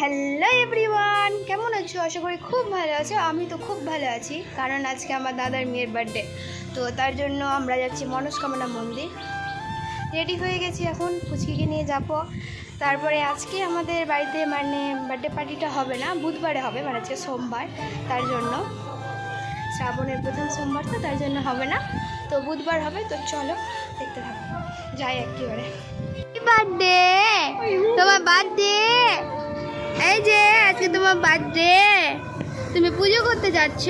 Hello everyone কেমন আছো? আশা করি খুব ভালো আছো। আমি তো খুব ভালো আছি, কারণ আজকে আমার দাদার মেয়ের বার্থডে তো তার জন্য আমরা যাচ্ছি মনস্কামনা মন্দির। রেডি হয়ে গেছি এখন ফুচকিকে নিয়ে যাব। তারপরে আজকে আমাদের বাড়িতে মানে বার্থডে পার্টিটা হবে না, বুধবারে হবে মানে আজকে সোমবার, তার জন্য। শ্রাবণের প্রথম সোমবার তো, তার জন্য হবে না। তো বুধবার হবে, তো চলো দেখতে থাকো। যাই একেবারে। বার্থডে তোমার বার্থডে এই যে, আজকে তোমার বার্থডে তুমি পুজো করতে যাচ্ছ?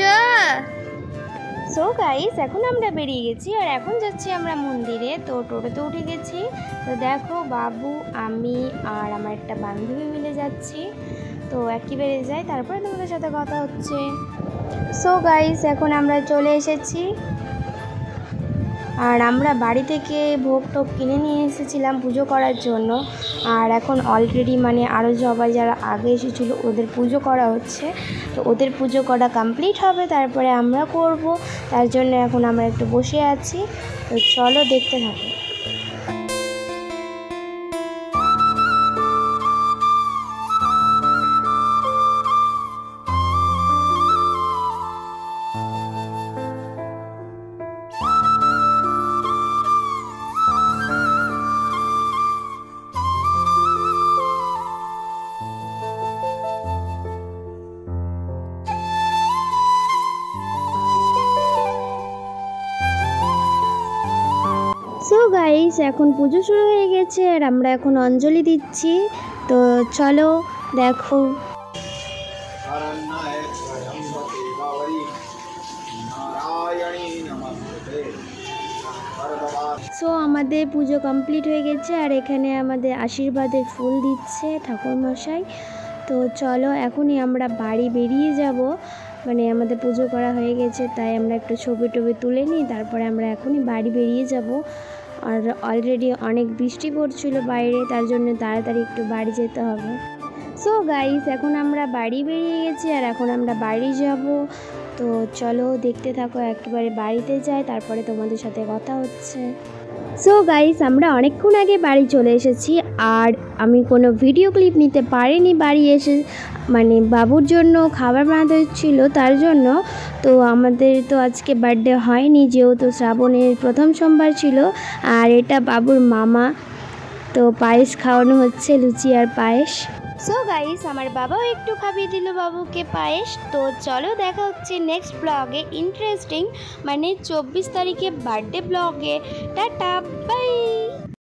সো গাইস এখন আমরা বেরিয়ে গেছি আর এখন যাচ্ছি আমরা মন্দিরে। তো টোটোতে উঠে গেছি। তো দেখো, বাবু, আমি আর আমার একটা বান্ধবী মিলে যাচ্ছি। তো একই একেবারে যাই, তারপরে তোমাদের সাথে কথা হচ্ছে। সো গাইস এখন আমরা চলে এসেছি। আর আমরা বাড়ি থেকে ভোগ টোগ কিনে নিয়ে এসেছিলাম পুজো করার জন্য। আর এখন অলরেডি মানে আরও সবাই যারা আগে এসেছিল, ওদের পুজো করা হচ্ছে। তো ওদের পুজো করা কমপ্লিট হবে, তারপরে আমরা করব। তার জন্য এখন আমরা একটু বসে আছি। তো চলো দেখতে থাকো। সো গাইস এখন পুজো শুরু হয়ে গেছে আর আমরা এখন অঞ্জলি দিচ্ছি। তো চলো দেখো। সো আমাদের পুজো কমপ্লিট হয়ে গেছে আর এখানে আমাদের আশীর্বাদের ফুল দিচ্ছে ঠাকুরমশাই। তো চলো এখনই আমরা বাড়ি বেরিয়ে যাব। মানে আমাদের পুজো করা হয়ে গেছে, তাই আমরা একটু ছবি টবি তুলে নিই, তারপরে আমরা এখনই বাড়ি বেরিয়ে যাব। আর অলরেডি অনেক বৃষ্টি পড়ছিল বাইরে, তার জন্য তাড়াতাড়ি একটু বাড়ি যেতে হবে। সো গাইস এখন আমরা বাড়ি বেরিয়ে গেছি আর এখন আমরা বাড়ি যাব। তো চলো দেখতে থাকো, একেবারে বাড়িতে যাই, তারপরে তোমাদের সাথে কথা হচ্ছে। সো গাইস আমরা অনেকক্ষণ আগে বাড়ি চলে এসেছি আর আমি কোনো ভিডিও ক্লিপ নিতে পারিনি বাড়ি এসে মানে বাবুর জন্য খাবার বানাতে হচ্ছিল তার জন্য। তো আমাদের তো আজকে বার্থডে হয়নি, যেহেতু শ্রাবণের প্রথম সোমবার ছিল আর এটা বাবুর মামা। তো পায়েস খাওয়ানো হচ্ছে, লুচি আর পায়েস। সো গাইস আমার বাবাও একটু খাবিয়ে দিল বাবুকে পায়েস। তো চলো দেখা হচ্ছে নেক্সট ব্লগে ইন্টারেস্টিং মানে চব্বিশ তারিখে বার্থডে ব্লগে টাটা বাই